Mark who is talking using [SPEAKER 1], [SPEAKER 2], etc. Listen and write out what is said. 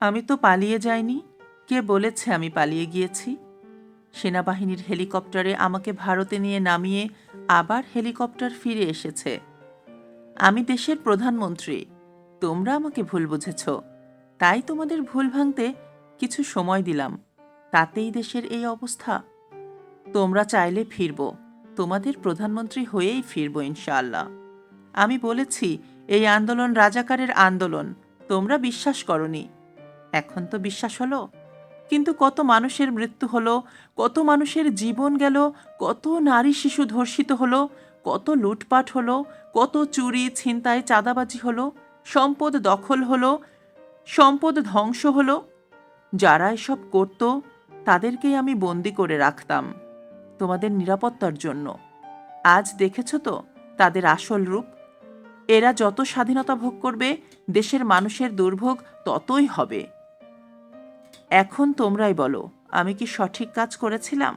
[SPEAKER 1] আমি তো পালিয়ে যাইনি। কে বলেছে আমি পালিয়ে গিয়েছি? সেনাবাহিনীর হেলিকপ্টারে আমাকে ভারতে নিয়ে নামিয়ে আবার হেলিকপ্টার ফিরে এসেছে। আমি দেশের প্রধানমন্ত্রী। তোমরা আমাকে ভুল বুঝেছ। তাই তোমাদের ভুল ভাঙতে কিছু সময় দিলাম। তাতেই দেশের এই অবস্থা। তোমরা চাইলে ফিরব। তোমাদের প্রধানমন্ত্রী হয়েই ফিরব ইনশাআল্লাহ। আমি বলেছি, এই আন্দোলন রাজাকারের আন্দোলন। তোমরা বিশ্বাস করনি। এখন তো বিশ্বাস হলো। কিন্তু কত মানুষের মৃত্যু হলো, কত মানুষের জীবন গেল, কত নারী শিশু ধর্ষিত হলো, কত লুটপাট হলো, কত চুরি, ছিনতাই, চাঁদাবাজি হলো, সম্পদ দখল হলো, সম্পদ ধ্বংস হলো। যারা এসব করত, তাদেরকেই আমি বন্দি করে রাখতাম তোমাদের নিরাপত্তার জন্য। আজ দেখেছ তো তাদের আসল রূপ? এরা যত স্বাধীনতা ভোগ করবে, দেশের মানুষের দুর্ভোগ ততই হবে। এখন তোমরাই বলো আমি কি সঠিক কাজ করেছিলাম?